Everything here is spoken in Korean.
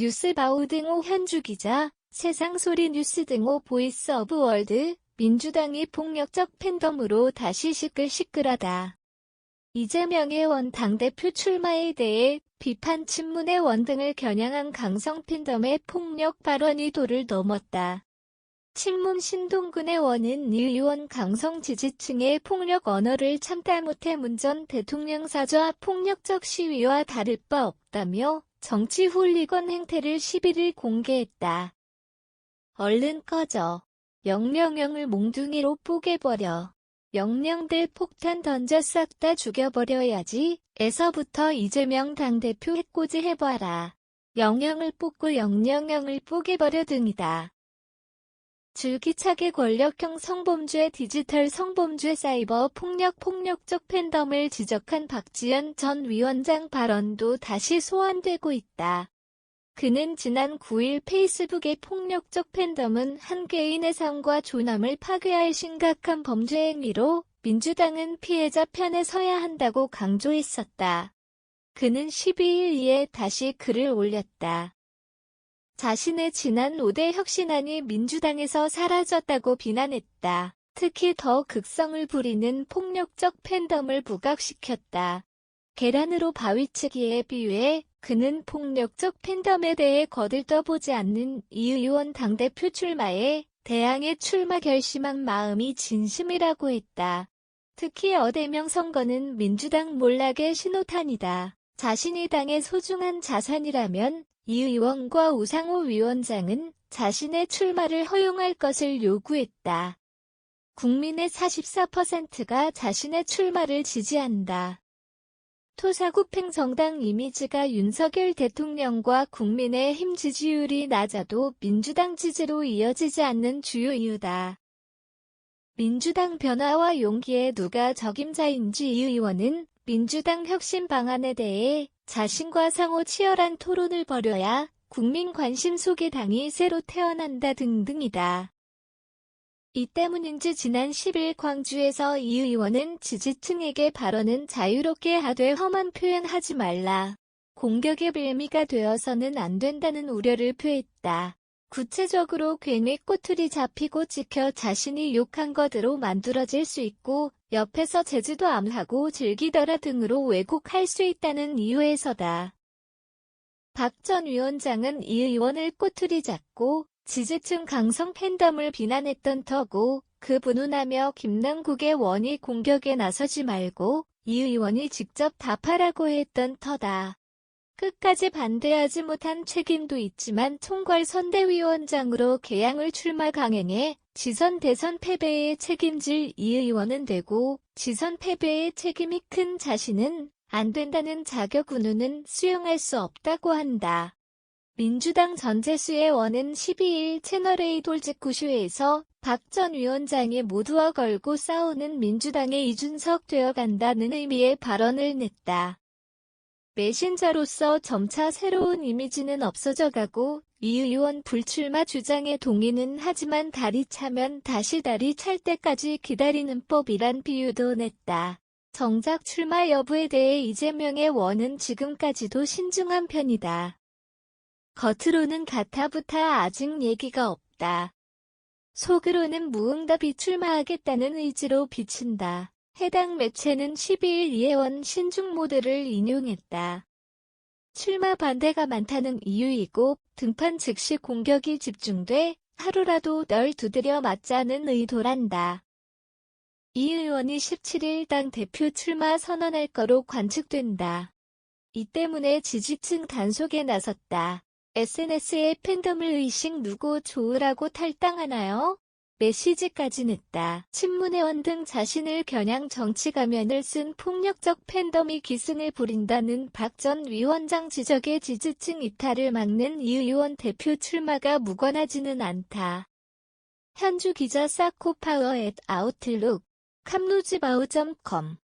뉴스바우 등호 현주 기자, 세상소리 뉴스 등호 보이스 오브 월드, 민주당이 폭력적 팬덤으로 다시 시끌시끌하다. 이재명의 원 당대표 출마에 대해 비판 친문의 원 등을 겨냥한 강성 팬덤의 폭력 발언이 도를 넘었다. 친문 신동근의 원은 일 의원 강성 지지층의 폭력 언어를 참다 못해 문 전 대통령 사저와 폭력적 시위와 다를 바 없다며 정치 훌리건 행태를 11일 공개했다. 얼른 꺼져. 영령영을 몽둥이로 뽀개버려. 영령들 폭탄 던져 싹 다 죽여버려야지. 에서부터 이재명 당대표 해코지 해봐라. 영령을 뽑고 영령영을 뽀개버려 등이다. 줄기차게 권력형 성범죄 디지털 성범죄 사이버 폭력 폭력적 팬덤을 지적한 박지원 전 위원장 발언도 다시 소환되고 있다. 그는 지난 9일 페이스북의 폭력적 팬덤은 한 개인의 삶과 존엄을 파괴할 심각한 범죄 행위로 민주당은 피해자 편에 서야 한다고 강조했었다. 그는 12일 이에 다시 글을 올렸다. 자신의 지난 5대 혁신안이 민주당에서 사라졌다고 비난했다. 특히 더 극성을 부리는 폭력적 팬덤을 부각시켰다. 계란으로 바위치기에 비유해 그는 폭력적 팬덤에 대해 거들떠보지 않는 이 의원 당대표 출마에 대항해 출마 결심한 마음이 진심이라고 했다. 특히 어대명 선거는 민주당 몰락의 신호탄이다. 자신이 당의 소중한 자산이라면 이 의원과 우상호 위원장은 자신의 출마를 허용할 것을 요구했다. 국민의 44%가 자신의 출마를 지지한다. 토사구팽 정당 이미지가 윤석열 대통령과 국민의힘 지지율이 낮아도 민주당 지지로 이어지지 않는 주요 이유다. 민주당 변화와 용기에 누가 적임자인지 이 의원은 민주당 혁신 방안에 대해 자신과 상호 치열한 토론을 벌여야 국민 관심 속에 당이 새로 태어난다 등등이다. 이 때문인지 지난 10일 광주에서 이 의원은 지지층에게 발언은 자유롭게 하되 험한 표현하지 말라. 공격의 빌미가 되어서는 안 된다는 우려를 표했다. 구체적으로 괜히 꼬투리 잡히고 찍혀 자신이 욕한 것으로 만들어질 수 있고 옆에서 제주도 암하고 즐기더라 등으로 왜곡할 수 있다는 이유에서다. 박 전 위원장은 이 의원을 꼬투리 잡고 지지층 강성 팬덤을 비난했던 터고 그 분운하며 김남국의 원이 공격에 나서지 말고 이 의원이 직접 답하라고 했던 터다. 끝까지 반대하지 못한 책임도 있지만 총괄 선대위원장으로 개항을 출마 강행해 지선 대선 패배에 책임질 이 의원은 되고 지선 패배의 책임이 큰 자신은 안 된다는 자격 운운은 수용할 수 없다고 한다. 민주당 전재수의 원은 12일 채널A 돌직구쇼에서 박 전 위원장이 모두와 걸고 싸우는 민주당의 이준석 되어간다는 의미의 발언을 냈다. 메신저로서 점차 새로운 이미지는 없어져가고 이 의원 불출마 주장에 동의는 하지만 다리 차면 다시 다리 찰 때까지 기다리는 법이란 비유도 냈다. 정작 출마 여부에 대해 이재명의 원은 지금까지도 신중한 편이다. 겉으로는 가타부타 아직 얘기가 없다. 속으로는 무응답이 출마하겠다는 의지로 비친다. 해당 매체는 12일 이혜원 신중 모드를 인용했다. 출마 반대가 많다는 이유이고 등판 즉시 공격이 집중돼 하루라도 널 두드려 맞자는 의도란다. 이 의원이 17일 당 대표 출마 선언할 거로 관측된다. 이 때문에 지지층 단속에 나섰다. SNS에 팬덤을 의식 누구 좋으라고 탈당하나요? 메시지까지 냈다. 친문회원 등 자신을 겨냥 정치 가면을 쓴 폭력적 팬덤이 기승을 부린다는 박 전 위원장 지적의 지지층 이탈을 막는 이 의원 대표 출마가 무관하지는 않다. 현주 기자 사코파워 앳 아웃룩 캄루지바우.com